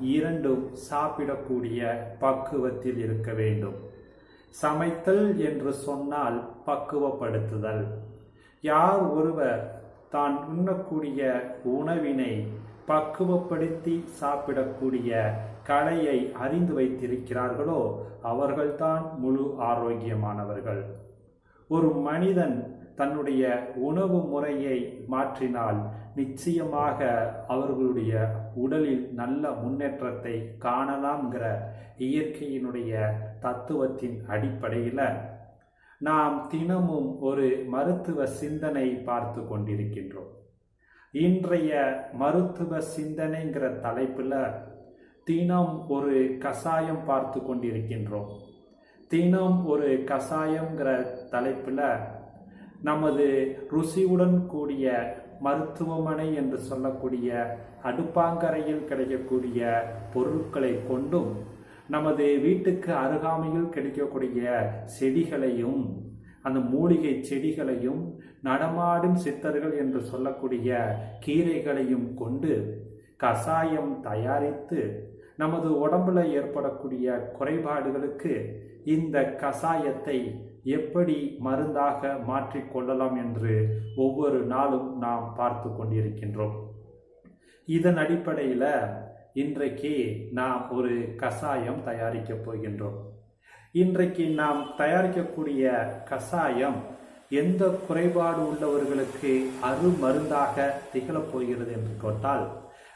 இரண்டும் சாப்பிடக்கூடிய பக்குவத்தில் இருக்க வேண்டும். சமைத்தல் என்று சொன்னால் பக்குவப்படுத்துதல். யார் ஒருவர் தான் உண்ணக்கூடிய உணவினை பக்குவப்படுத்தி சாப்பிடக்கூடிய கலையை அறிந்து வைத்திருக்கிறார்களோ அவர்கள்தான் முழு ஆரோக்கியமானவர்கள். ஒரு மனிதன் தன்னுடைய உணவு முறையை மாற்றினால் நிச்சயமாக அவர்களுடைய உடலில் நல்ல முன்னேற்றத்தை காணலாம்ங்கிற இயற்கையினுடைய தத்துவத்தின் அடிப்படையில் நாம் தினமும் ஒரு மருத்துவ சிந்தனை பார்த்து கொண்டிருக்கின்றோம். இன்றைய மருத்துவ சிந்தனைங்கிற தலைப்பில் தினம் ஒரு கசாயம் பார்த்து கொண்டிருக்கின்றோம். தினம் ஒரு கசாயங்கிற தலைப்பில் நமது ருசியுடன் கூடிய மருத்துவமனை என்று சொல்லக்கூடிய அடுப்பாங்கரையில் கிடைக்கக்கூடிய பொருட்களை கொண்டும் நமது வீட்டுக்கு அருகாமையில் கிடைக்கக்கூடிய செடிகளையும் அந்த மூலிகை செடிகளையும் நடமாடும் சித்தர்கள் என்று சொல்லக்கூடிய கீரைகளையும் கொண்டு கசாயம் தயாரித்து நமது உடம்புல ஏற்படக்கூடிய குறைபாடுகளுக்கு இந்த கசாயத்தை எப்படி மருந்தாக மாற்றிக்கொள்ளலாம் என்று ஒவ்வொரு நாளும் நாம் பார்த்து கொண்டிருக்கின்றோம். இதன் அடிப்படையில் இன்றைக்கு நாம் ஒரு கசாயம் தயாரிக்கப் போகின்றோம். இன்றைக்கு நாம் தயாரிக்கக்கூடிய கசாயம் எந்த குறைபாடு உள்ளவர்களுக்கு அருமருந்தாக திகழப் போகிறது என்று கேட்டால்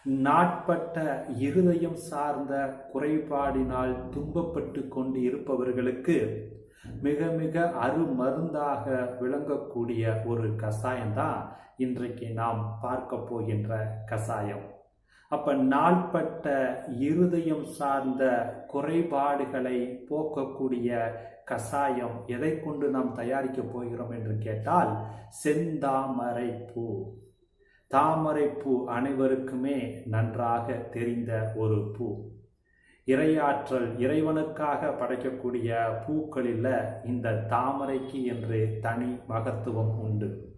நாட்பட்ட இருதயம் சார்ந்த குறைபாடினால் துன்பப்பட்டு கொண்டு இருப்பவர்களுக்கு மிக மிக அருமருந்தாக விளங்கக்கூடிய ஒரு கசாயம்தான் இன்றைக்கு நாம் பார்க்க போகின்ற கசாயம். அப்ப நாள்பட்ட இருதயம் சார்ந்த குறைபாடுகளை போக்கக்கூடிய கசாயம் எதை கொண்டு நாம் தயாரிக்க போகிறோம் என்று கேட்டால் செந்தாமரை பூ தாமரை பூ அனைவருக்குமே நன்றாக தெரிந்த ஒரு பூ. இறையாற்றல் இறைவனுக்காக படைக்கக்கூடிய பூக்களில் இந்த தாமரைக்கு என்று தனி மகத்துவம் உண்டு.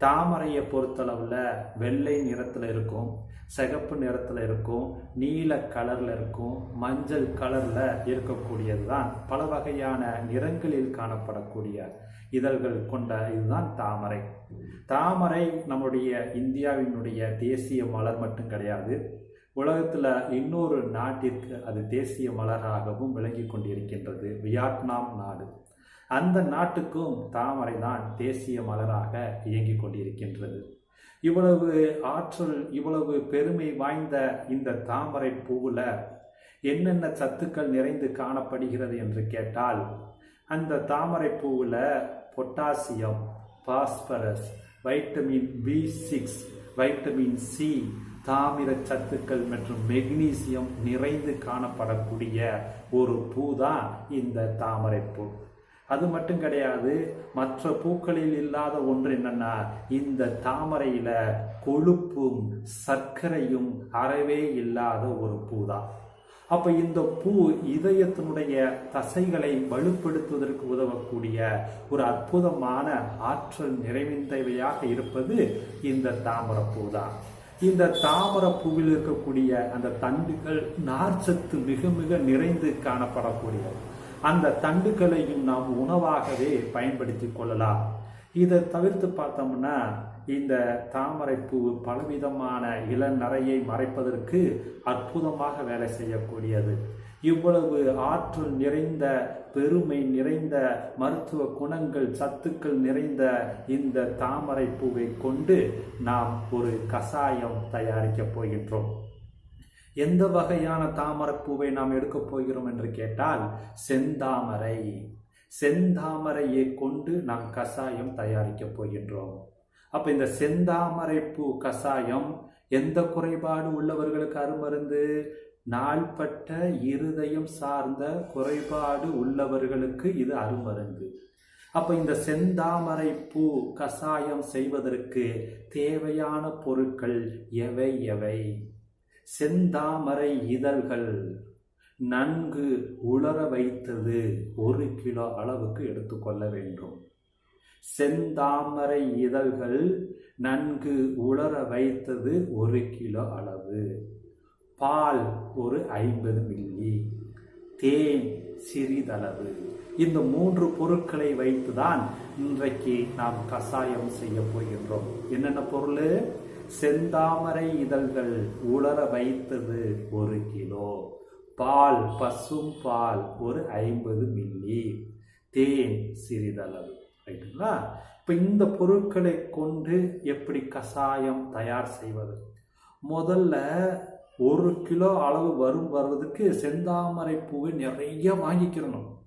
தாமரையை பொறுத்தளவில் வெள்ளை நிறத்தில் இருக்கும் சிகப்பு நிறத்தில் இருக்கும் நீல கலரில் இருக்கும் மஞ்சள் கலரில் இருக்கக்கூடியது தான் பல வகையான நிறங்களில் காணப்படக்கூடிய இதழ்கள் கொண்ட இதுதான் தாமரை. தாமரை நம்முடைய இந்தியாவினுடைய தேசிய மலர் மட்டும் கிடையாது உலகத்தில் இன்னொரு நாட்டிற்கு அது தேசிய மலராகவும் விளங்கி கொண்டிருக்கின்றது வியட்நாம் நாடு. அந்த நாட்டுக்கும் தாமரை தான் தேசிய மலராக இயங்கிக் கொண்டிருக்கின்றது. இவ்வளவு ஆற்றல் இவ்வளவு பெருமை வாய்ந்த இந்த தாமரை பூவில் என்னென்ன சத்துக்கள் நிறைந்து காணப்படுகிறது என்று கேட்டால் அந்த தாமரை பூவில் potassium phosphorus vitamin B six vitamin C தாமிர சத்துக்கள் மற்றும் மெக்னீசியம் நிறைந்து காணப்படக்கூடிய ஒரு பூ தான் இந்த தாமரை பூ. அது மட்டும் கிடையாது மற்ற பூக்களில் இல்லாத ஒன்று என்னன்னா இந்த தாமரையில கொழுப்பும் சர்க்கரையும் அறவே இல்லாத ஒரு பூ தான் அப்ப இந்த பூ இதயத்தினுடைய தசைகளை வலுப்படுத்துவதற்கு உதவக்கூடிய ஒரு அற்புதமான ஆற்றல் நிறைவிந்தவையாக இருப்பது இந்த தாமரப்பூ தான் இந்த தாமர பூவில் இருக்கக்கூடிய அந்த தண்டுகள் நார்ச்சத்து மிக மிக நிறைந்து காணப்படக்கூடியது அந்த தண்டுகளையும் நாம் உணவாகவே பயன்படுத்தி கொள்ளலாம். இதை தவிர்த்து பார்த்தோம்னா இந்த தாமரைப்பூ பலவிதமான இளநரையை மறைப்பதற்கு அற்புதமாக வேலை செய்யக்கூடியது. இவ்வளவு ஆற்றல் நிறைந்த பெருமை நிறைந்த மருத்துவ குணங்கள் சத்துக்கள் நிறைந்த இந்த தாமரை பூவை கொண்டு நாம் ஒரு கசாயம் தயாரிக்கப் போகின்றோம். எந்த வகையான தாமரை பூவை நாம் எடுக்கப் போகிறோம் என்று கேட்டால் செந்தாமரை. செந்தாமரையை கொண்டு நாம் கசாயம் தயாரிக்கப் போகின்றோம். அப்ப இந்த செந்தாமரை பூ கசாயம் எந்த குறைபாடு உள்ளவர்களுக்கு அருமருந்து? நாள்பட்ட இருதயம் சார்ந்த குறைபாடு உள்ளவர்களுக்கு இது அருமருந்து. அப்ப இந்த செந்தாமரை பூ கசாயம் செய்வதற்கு தேவையான பொருட்கள் எவை எவை? செந்தாமரை இதழ்கள் நன்கு உலர வைத்தது ஒரு கிலோ அளவுக்கு எடுத்துக்கொள்ள வேண்டும். செந்தாமரை இதழ்கள் நன்கு உலர வைத்தது ஒரு கிலோ அளவு. பால் ஒரு ஐம்பது மில்லி. தேன் சிறிதளவு. இந்த மூன்று பொருட்களை வைத்துதான் இன்றைக்கு நாம் கசாயம் செய்ய போகின்றோம். என்னென்ன பொருள்? செந்தாமரை இதழ்கள் உலர வைத்தது ஒரு கிலோ. பால் பசும் பால் ஒரு ஐம்பது மில்லி. தேன் சிறிதளவு. ரைட்டுங்களா இப்போ இந்த பொருட்களை கொண்டு எப்படி கஷாயம் தயார் செய்வது? முதல்ல ஒரு கிலோ அளவு வரும் வர்றதுக்கு செந்தாமரை பூவை நிறைய வாங்கிக்கிறணும்.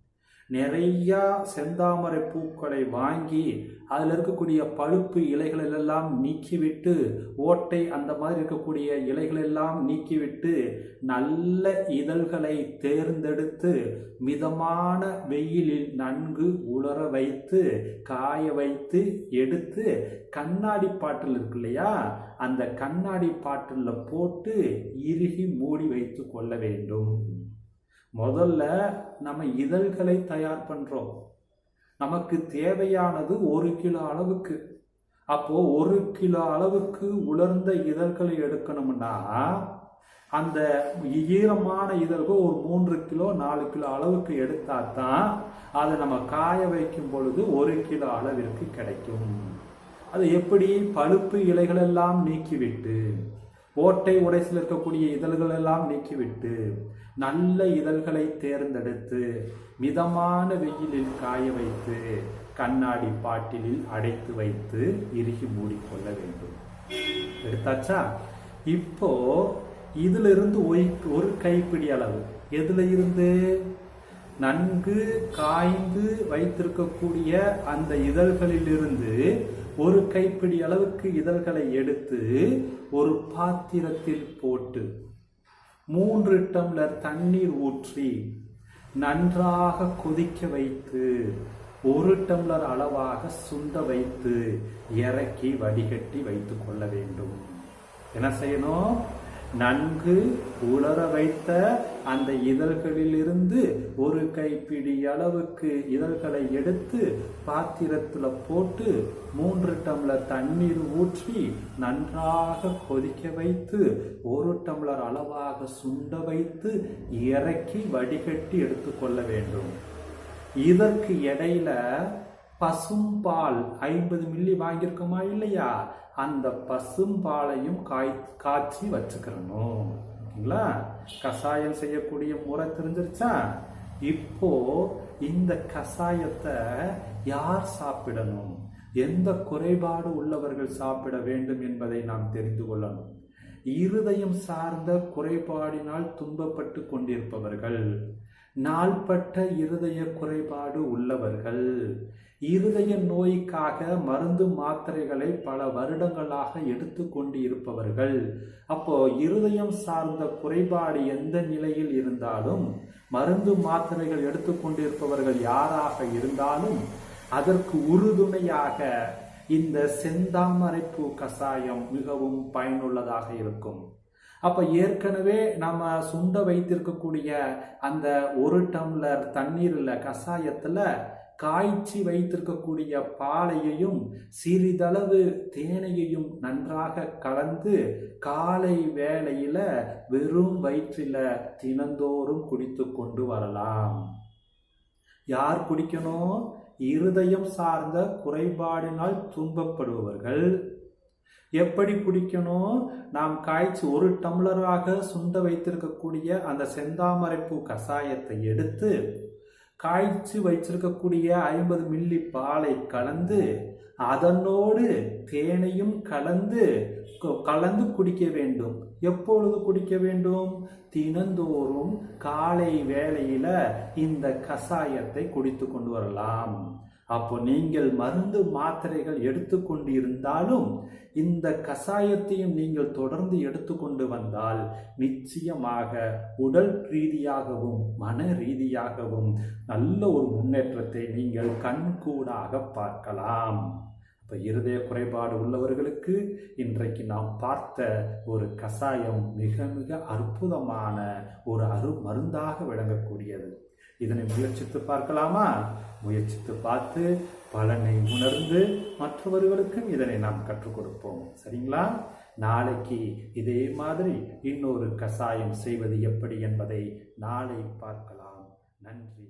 நிறையா செந்தாமரை பூக்களை வாங்கி அதில் இருக்கக்கூடிய பழுப்பு இலைகளெல்லாம் நீக்கிவிட்டு ஓட்டை அந்த மாதிரி இருக்கக்கூடிய இலைகளெல்லாம் நீக்கிவிட்டு நல்ல இதழ்களை தேர்ந்தெடுத்து மிதமான வெயிலில் நன்கு உலர வைத்து காய வைத்து எடுத்து கண்ணாடி பாட்டில் இருக்கு இல்லையா? அந்த கண்ணாடி பாட்டில் போட்டு இறுகி மூடி வைத்து கொள்ள வேண்டும். முதல்ல நம்ம இதழ்களை தயார் பண்றோம். நமக்கு தேவையானது ஒரு கிலோ அளவுக்கு. அப்போ ஒரு கிலோ அளவுக்கு உலர்ந்த இதழ்களை எடுக்கணும்னா அந்த ஈரமான இதழ்கள் ஒரு மூன்று கிலோ நாலு கிலோ அளவுக்கு எடுத்தா தான் அதை நம்ம காய வைக்கும் பொழுது ஒரு கிலோ அளவிற்கு கிடைக்கும். அது எப்படி? பழுப்பு இலைகளெல்லாம் நீக்கிவிட்டு ஓட்டை உடைசில் இருக்கக்கூடிய இதழ்கள் எல்லாம் நீக்கிவிட்டு நல்ல இதழ்களை தேர்ந்தெடுத்து மிதமான வெயிலில் காய வைத்து கண்ணாடி பாட்டிலில் அடைத்து வைத்து இறுகி மூடிக்கொள்ள வேண்டும். எடுத்தாச்சா? இப்போ இதுல இருந்து ஒரு கைப்பிடி அளவு. எதுல இருந்து? நன்கு காய்ந்து வைத்திருக்கக்கூடிய அந்த இதழ்களிலிருந்து ஒரு கைப்பிடி அளவுக்கு இதழ்களை எடுத்து ஒரு பாத்திரத்தில் போட்டு மூன்று டம்ளர் தண்ணீர் ஊற்றி நன்றாக கொதிக்க வைத்து ஒரு டம்ளர் அளவாக சுண்ட வைத்து இறக்கி வடிகட்டி வைத்துக் கொள்ள வேண்டும். என்ன செய்யணும்? நன்கு உலர வைத்த அந்த இதழ்களிலிருந்து ஒரு கைப்பிடி அளவுக்கு இதழ்களை எடுத்து பாத்திரத்தில் போட்டு மூன்று டம்ளர் தண்ணீர் ஊற்றி நன்றாக கொதிக்க வைத்து ஒரு டம்ளர் அளவாக சுண்ட வைத்து இறக்கி வடிகட்டி எடுத்துக்கொள்ள வேண்டும். இதற்கு இடையில பசும்பால் ஐம்பது மில்லி வாங்கியிருக்கோமா இல்லையா? அந்த பசும்பாலையும் காய் காய்ச்சி வச்சுக்கிறணும். ஓகேங்களா? கஷாயம் செய்யக்கூடிய முறை தெரிஞ்சிருச்சா? இப்போ இந்த கஷாயத்தை யார் சாப்பிடணும்? எந்த குறைபாடு உள்ளவர்கள் சாப்பிட வேண்டும் என்பதை நாம் தெரிந்து கொள்ளணும். இருதயம் சார்ந்த குறைபாடினால் துன்பப்பட்டு கொண்டிருப்பவர்கள். நாள்பட்ட இருதய குறைபாடு உள்ளவர்கள். இருதய நோய்க்காக மருந்து மாத்திரைகளை பல வருடங்களாக எடுத்துக்கொண்டு இருப்பவர்கள் அப்போ இருதயம் சார்ந்த குறைபாடு எந்த நிலையில் இருந்தாலும் மருந்து மாத்திரைகள் எடுத்துக்கொண்டிருப்பவர்கள் யாராக இருந்தாலும் அதற்கு உறுதுணையாக இந்த செந்தாமரை பூ கசாயம் மிகவும் பயனுள்ளதாக இருக்கும். அப்போ ஏற்கனவே நம்ம சுண்ட வைத்திருக்கக்கூடிய அந்த ஒரு டம்ளர் தண்ணீரில் கஷாயத்தில் காய்ச்சி வைத்திருக்கக்கூடிய பாலையையும் சிறிதளவு தேனையையும் நன்றாக கலந்து காலை வேளையில் வெறும் வயிற்றில் தினந்தோறும் குடித்து கொண்டு வரலாம். யார் குடிக்கணும்? இருதயம் சார்ந்த குறைபாடினால் துன்பப்படுபவர்கள். எப்படி குடிக்கணும் நாம் காய்ச்சி ஒரு டம்ளராக சுண்ட வைத்திருக்கக்கூடிய அந்த செந்தாமரைப்பூ கஷாயத்தை எடுத்து காய்ச்சி வைச்சிருக்கக்கூடிய ஐம்பது மில்லி பாலை கலந்து அதனோடு தேனையும் கலந்து கலந்து குடிக்க வேண்டும். எப்பொழுது குடிக்க வேண்டும்? தினந்தோறும் காலை வேளையில இந்த கஷாயத்தை குடித்து கொண்டு வரலாம். அப்போ நீங்கள் மருந்து மாத்திரைகள் எடுத்துக்கொண்டு இருந்தாலும் இந்த கஷாயத்தையும் நீங்கள் தொடர்ந்து எடுத்துக்கொண்டு வந்தால் நிச்சயமாக உடல் ரீதியாகவும் மன ரீதியாகவும் நல்ல ஒரு முன்னேற்றத்தை நீங்கள் கண்கூடாக பார்க்கலாம். இப்போ இருதய குறைபாடு உள்ளவர்களுக்கு இன்றைக்கு நாம் பார்த்த ஒரு கஷாயம் மிக மிக அற்புதமான ஒரு அரு மருந்தாக விளங்கக்கூடியது. இதனை முயற்சித்து பார்க்கலாமா? முயற்சித்து பார்த்து பலனை உணர்ந்து மற்றவர்களுக்கும் இதனை நாம் கற்றுக் கொடுப்போம். சரிங்களா? நாளைக்கு இதே மாதிரி இன்னொரு கஷாயம் செய்வது எப்படி என்பதை நாளை பார்க்கலாம். நன்றி.